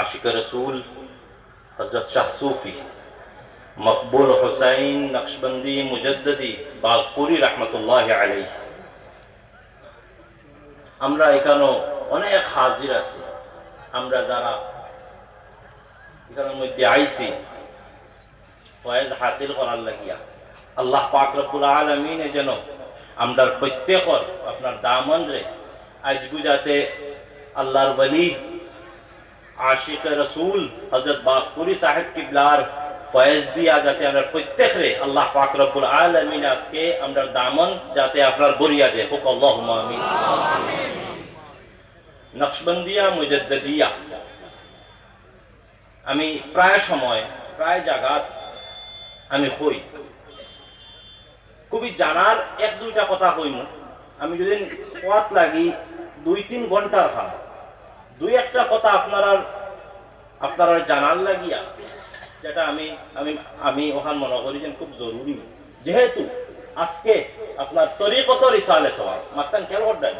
আশিক রসুল হজরত শাহ সুফি, মকবুল হুসাইন নকশবন্দি মুজদ্দি বাগপুরি রহমতুল্লাহ আলাই আমরা এখানেও অনেক হাজির আছি। আমরা যারা এখানের মধ্যে আইছি, ফয়েজ হাসিল করার লাগিয়া, আল্লাহ পাক রব্বুল আলমিনে যেন আমরা প্রত্যেকর আপনার দামন রে, আজগু যাতে আল্লাহর বলি আশিক রসুল হজরত বাগপুরি সাহেব কিবলার ফয়েজ দিয়া যাতে আমরা প্রত্যেক রে আল্লাহ পাক রব্বুল আলমিন আজকে আমরা দামন যাতে আপনার বরিয়া দে হোক আল্লাহ আমিন। নকশবন্দিয়া মুজদ্দিয়া আমি প্রায় সময়, প্রায় জায়গাত আমি হই। খুবই জানার এক দুইটা কথা হইমু। আমি যদি পথ লাগি দুই তিন ঘণ্টার খাম। দুই একটা কথা আপনারা আপনারা জানার লাগিয়া যেটা আমি আমি আমি ওখান মনে করি যে খুব জরুরি। যেহেতু আজকে আপনার তরিকত রিসালে সবাই মাত্রান কেন করবেন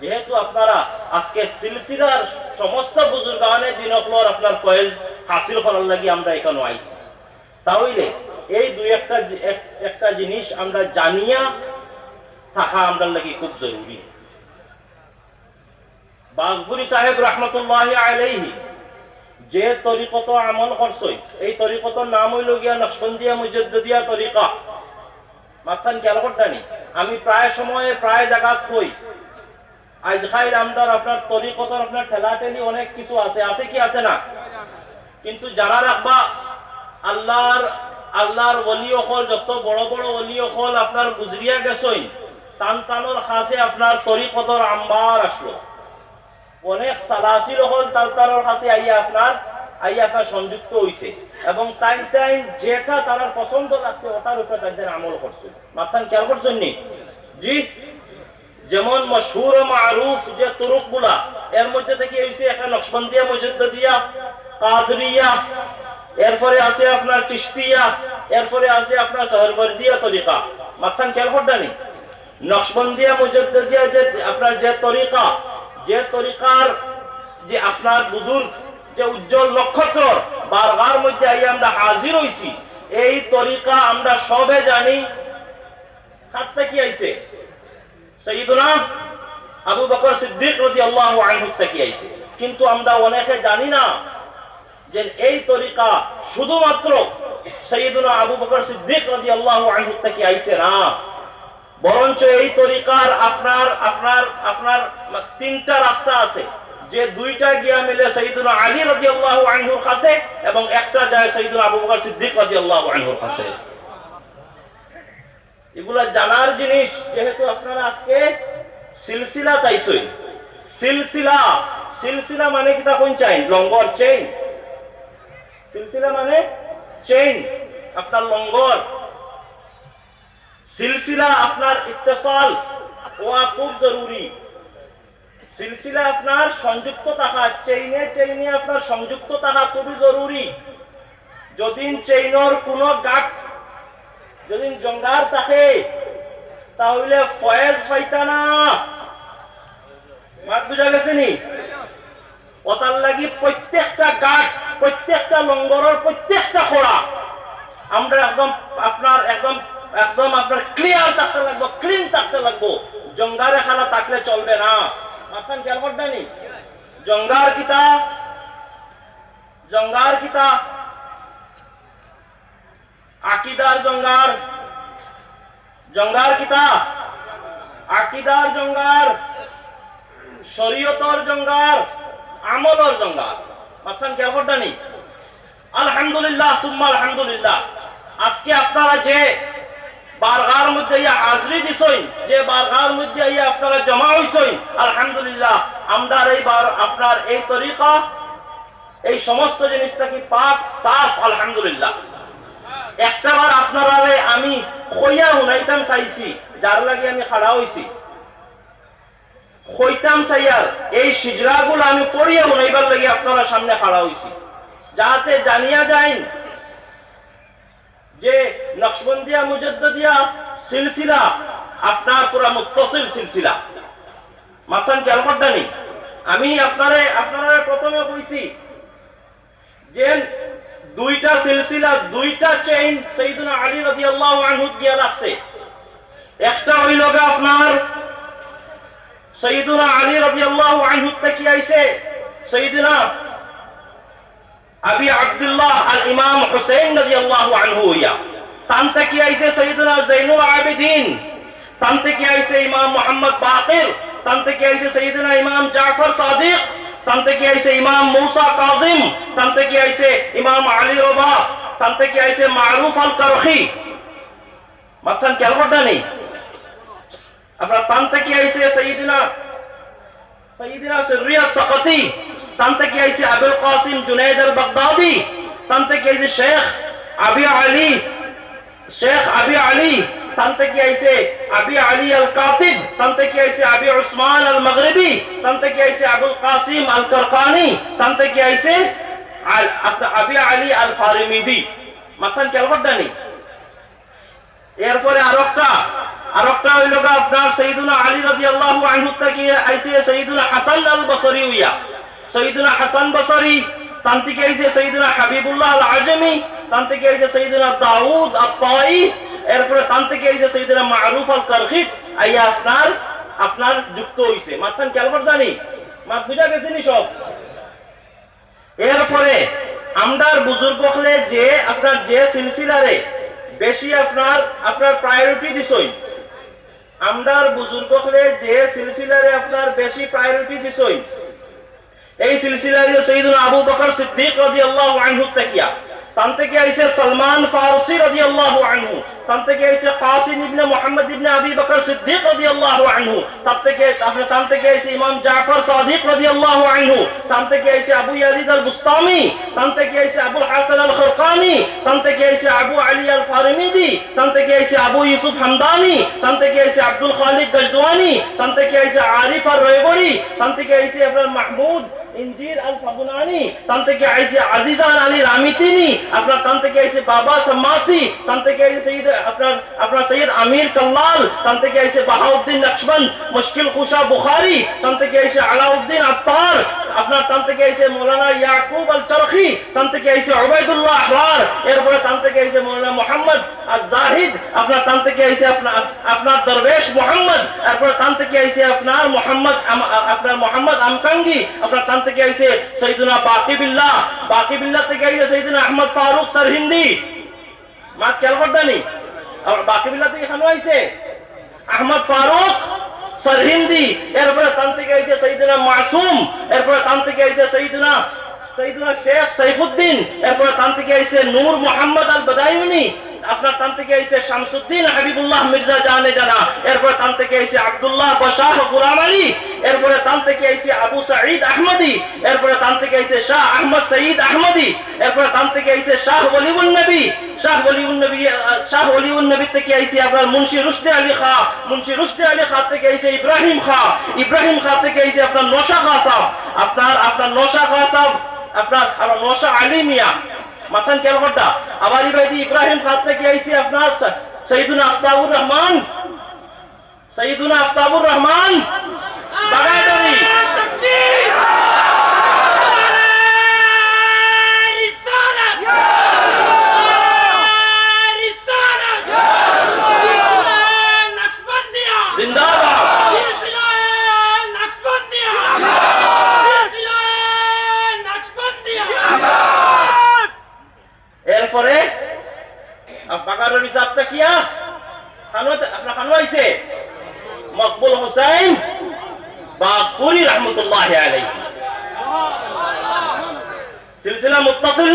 যেহেতু আপনারা আজকে সিলসিলার সমস্ত বুজুর্গানে দিনকলর আপনার ফয়েজ হাসিল করার লাগি আমরা এখানে আইছি। তাহলে এই দুই একটা একটা জিনিস আমরা জানিয়া থাকা আমরা লাগি খুব জরুরি। বাগপুরি সাহেব রহমতুল্লাহ আলাইহি যে তরিকত আমল করছই এই তরিকতর নাম হইল গিয়া নকশবন্দিয়া মুজদ্দিয়া তরিকা। মাথান খেয়াল করতানি আমি প্রায় সময়ে প্রায় জায়গা হই আজকাল আমদার আপনার তরিকতর আপনার ঠেলাঠেলি অনেক কিছু আছে আছে কি আছে না? কিন্তু যারা রাখবা, আল্লাহর আল্লাহর অলি অকল যত বড় বড় অলি অকল আপনার গুজরিয়া গেছই টান টানোর খাসে আপনার তরিকতর আম্বার আসলো। অনেক সালাসির হল, তাল তার কাছে আইয়া আপনার আইয়া আপনার সংযুক্ত হইছে। এবং টাইম টাইম যেটা তার পছন্দ লাগছে, ওটার উপরে তাদের আমল করছে। মাথান খেয়াল করছেন নি? জি? যেমন মশহুর মারুফ যে তুরুকগুলা এর মধ্যে থেকে হইছে একটা নকশবন্দিয়া মুজদ্দিয়া কাদরিয়া, এরপরে আছে আপনার চিশতিয়া, এরপরে আছে আপনার সহরবর্দিয়া তরিকা। মাথান খেয়াল করডানি নকশবন্দিয়া মুজদ্দিয়া যে আপনার যে তরিকা যে তরিকার, যে আপনার বুজুর্গ যে উজ্জ্বল নক্ষত্র, বারবার মধ্যে আই আমরা হাজির হইছি, এই তরিকা আমরা সবে জানি। কার কি আইছে? সৈয়দুনা আবু বকর সিদ্দিক রাদিয়াল্লাহু আনহু থেকে আইছে। কিন্তু আমরা অনেকে জানি না যে এই তরিকা শুধুমাত্র সৈয়দুনা আবু বকর সিদ্দিক রাদিয়াল্লাহু আনহু থেকে আইছে না। বরঞ্চ এই তরিকার আপনার আপনার আপনার তিনটা রাস্তা আছে। যে দুইটা গিয়া মিলে সৈয়দুনা আলী রাদিয়াল্লাহু আনহুর কাছে এবং একটা যায় সৈয়দুনা আবু বকর সিদ্দিক রাদিয়াল্লাহু আনহুর কাছে। এগুলা জানার জিনিস, যেহেতু আপনারা আজকে সিলসিলা তাইছই সিলসিলা সিলসিলা মানে কি তা কোন চাইন লঙ্গর চেইন সিলসিলা মানে চেইন আপনার লঙ্গর। সিলসিলা আপনার ইত্তেসাল হওয়া খুব জরুরি। সিলসিলা আপনার সংযুক্ত থাকা, চেইনে চেইনে আপনার সংযুক্ত থাকা খুবই জরুরি। যদি চেইনর কোনো গাঁট যদি জঙ্গার থাকে, তাহলে ফয়েজ পাইতা না। মাত বুঝা গেছে নি? ওটার লাগি প্রত্যেকটা গাছ প্রত্যেকটা লঙ্গরের প্রত্যেকটা খোড়া। আমরা একদম আপনার একদম একদম আপনার ক্লিয়ার থাকতে লাগবো ক্লিন থাকতে লাগবো। জঙ্গারে খালা থাকলে চলবে না। মাথান খেয়াল করবে নি জঙ্গার কিতা? জঙ্গার কিতা? আকিদার জঙ্গার। জঙ্গার কিতা? আকিদার জঙ্গার। শরীয়তর জঙ্গার। আমলর জঙ্গার। মাথান খেয়াল করবে নি আলহামদুলিল্লাহ তুম্মা আলহামদুলিল্লাহ। আজকে আপনারা যে বারগার মধ্যে ইয়া হাজরি দিছই, যে বারগার মধ্যে ইয়া আপনারা জমা আলহামদুলিল্লাহ আমরা আপনার এই তরিকা, এই সমস্ত জিনিসটা কি পাক, সাফ, আলহামদুলিল্লাহ। আপনারা আমি কইয়া শুনাইতাম চাইছি, যার লাগে আমি খাড়া হইছি। কইতাম চাইয়ার এই সিজরাগুলো আমি পড়িয়া শুনাইবার লাগে আপনারা সামনে খাড়া হইছি। যাতে জানিয়া যায় নকশবন্দিয়া মুজদ্দিয়া সিলসিলা, আপনার পুরা মুত্তসিল সিলসিলা। মাথান খেয়াল করদানি আমি আপনারে, আপনারা প্রথমে কইছি যে দুইটা সিলসিলা, দুইটা চেইন সৈয়দুনা আলী রাদিয়াল্লাহু আনহু গিয়া লাগছে। একটা হইল আপনার সৈয়দুনা আলী রাদিয়াল্লাহু আনহু থেকে আইছে সৈয়দুনা আবি আব্দুল্লাহ আল ইমাম হুসাইন রাদিয়াল্লাহু আনহু ইয়া তান থেকে আইছে সৈয়দুনা জাইনুল আবেদিন তান থেকে আইছে ইমাম মোহাম্মদ বাকির তান থেকে আইছে সৈয়দুনা ইমাম জাফর সাদিক তান থেকে আইছে ইমাম মুসা কাজিম তান থেকে আইছে ইমাম আলী রবা তান থেকে আইছে মারুফ আল কারখি মাথান ক্যালকটা নেই আপনার তান থেকে আইছে সৈয়দুনা সৈয়দুনা সিরিয়া সাকাতি তান থেকে আইছে আবুল কাসিম জুনাইদ আল বাগদাদি তান থেকে আইছে শেখ আবি আলী শেখ আবি আলী তান থেকে আইছে? আবি আলী আল এরপরে আরেকটা আপনার সৈয়দুনা আলী রাদিয়াল্লাহু আনহু থেকে আইছে সৈয়দুনা হাসান আল বসরি উইয়া। সৈয়দুনা হাসান বসরি তান থেকে আইছে? সৈয়দুনা হাবিবুল্লাহ আল আজমি তান থেকে আইছে সৈয়দুনা দাউদ আত-তাই, এরপরে তান থেকে আইছে সৈয়দুনা মারুফ আল কারখিত আইয়া আপনার আপনার যুক্ত হইছে। মাথান ক্যালকট জানি? মাত বুঝা গেছে নি সব? এরপরে আমরার বুজুর্গ হলে যে, আপনার যে সিলসিলারে বেশি আপনার আপনার প্রায়োরিটি দিছই। আমরার বুজুর্গ হলে যে সিলসিলারে আপনার বেশি প্রায়োরিটি দিছই। এই সিলসিলারে সৈয়দুল আবু বকর সিদ্দিক রাদিয়াল্লাহু আনহু তাকিয়া। তান থেকে আইছে সালমান ফারসি রাদিয়াল্লাহু আনহু তান থেকে আইছে কাসিম ইবনে মুহাম্মদ ইবনে আবি বকর সিদ্দিক রাদিয়াল্লাহু আনহু তার থেকে আপনি তান থেকে আইছে ইমাম জাফর সাদিক রাদিয়াল্লাহু আনহু তান থেকে আইছে আবু ইয়াজিদ আল বুস্তামি তান থেকে আইছে আবুল হাসান আল খরকানি তান থেকে আইছে আবু আলী আল ফারিমিদি তান থেকে আইছে আবু ইউসুফ হামদানি তান থেকে আইছে আব্দুল খালিদ গজদওয়ানি তান থেকে আইছে আরিফ আর রয়বড়ি তান থেকে আইছে আপনার মাহমুদ ইনজির আল ফাগুনানি তান থেকে আইছে আজিজান আলী রামিতিনি আপনার তান থেকে আইছে বাবা সামাসি তান থেকে আইছে সৈয়দ আপনার আপনার সৈয়দ আমির কাল্লাল তান থেকে আইছে বাহাউদ্দিন নকশবন্দ মুশকিল খুশা বুখারি তান থেকে আইছে আলাউদ্দিন আত্তার আপনার তান থেকে আইছে মৌলানা ইয়াকুব আল চরখি তান থেকে আইছে উবাইদুল্লাহ আহরার এরপরে তান থেকে আইছে মৌলানা মোহাম্মদ আজ জাহিদ আপনার তান থেকে আইছে আপনার আপনার দরবেশ মোহাম্মদ, এরপরে তান থেকে আইছে আপনার মোহাম্মদ আপনার মোহাম্মদ আমকাঙ্গি, আপনার তান থেকে আইছে সৈয়দুনা বাকি বিল্লাহ বাকি বিল্লাহ থেকে আইছে সৈয়দুনা আহমদ ফারুক সরহিন্দি মা ক্যালকটানি আর বাকি বিল্লাহ থেকে এখানেও আইছে? আহমদ ফারুক সরহিন্দি এরপরে তান্ত্রিক আইসে সৈয়দুনা মাসুম, এরপরে তান্ত্রিক আইসে আইছে সৈয়দুনা সৈয়দুনা শেখ সাইফুদ্দিন, এরপরে তান্ত্রিক আইসে নূর মোহাম্মদ আল বদায়ুনি আপনার তান থেকে আইছে শামসুদ্দিন হাবিবুল্লাহ মির্জা জানে জানা। এরপরে তান থেকে আইছে আব্দুল্লাহ বশাহ গুলাম আলী। এরপরে তান থেকে আইছে আবু সাঈদ আহমদি। এরপরে তান থেকে আইছে শাহ আহমদ সঈদ আহমদি। এরপরে তান থেকে আইছে শাহ ওলিউন নবী। শাহ ওলিউন নবী শাহ ওলিউন নবী থেকে আইছে আপনার মুন্সি রুশদি আলী খা। মুন্সি রুশদি আলী খা থেকে আইছে ইব্রাহিম খা। ইব্রাহিম খা থেকে আইছে আপনার নশা খা সাহ আপনার আপনার নশা খা সাহ আপনার নশা আলী মিয়া। মাথান ক্যালকটা আবার ইবাইদি ইব্রাহিম খাত থেকে আইছি আপনার স- সৈয়দুনা আফতাবুর রহমান সৈয়দুনা আফতাবুর বাগাইডরি সাহেবটা কিয়া খানো আপনার খানো আইছে মকবুল রহমতুল্লাহ সিলসিলা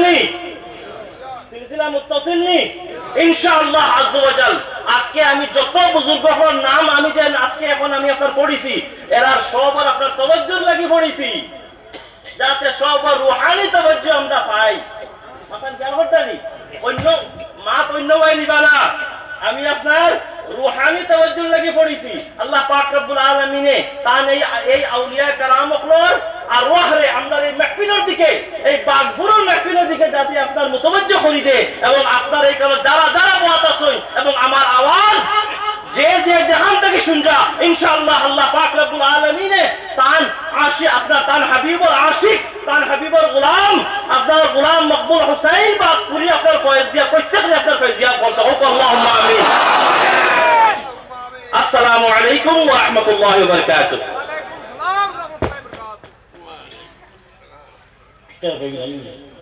নি? সিলসিলা নি? ইনশাআল্লাহ আজকে আমি যত বুজুর্গর নাম আমি যে আজকে এখন আমি আপনার পড়িছি, এরার সবার আপনার তবজ্জুর লাগি পড়িছি। যাতে সবার রুহানি তবজ্জু আমরা পাই। মাথান হটানি অন্য আমি আপনার রুহানি তবজ্জুর লাগি পড়িছি। আল্লাহ পাক রব্বুল আলামিনে তান এই এই আউলিয়া কারাম অকলর আর রোহরে আমরা এই মাহফিলের দিকে, এই বাগপুরের মাহফিলের দিকে যাতে আপনার মুতবজ্জ করি দে এবং আপনার এই কারণে যারা যারা আছেন এবং আমার আওয়াজ যে যে জাহান থেকে শুনরা, ইনশাআল্লাহ আল্লাহ পাক রব্বুল আলামিনে তান আশ আপনার তান হাবিবর আশিক, তান হাবিবর গোলাম আপনার গোলাম মকবুল হুসাইন বা পুরি আপনার ফয়েজ দিয়া প্রত্যেকে আপনার ফয়েজ দিয়া বলতে হোক আল্লাহুম্মা আমিন আসসালামু আলাইকুম ওয়া রাহমাতুল্লাহি ওয়া বারাকাতুহু ওয়ালাইকুম সালাম রহমতুল্লাহি ওয়া বারাকাতুহু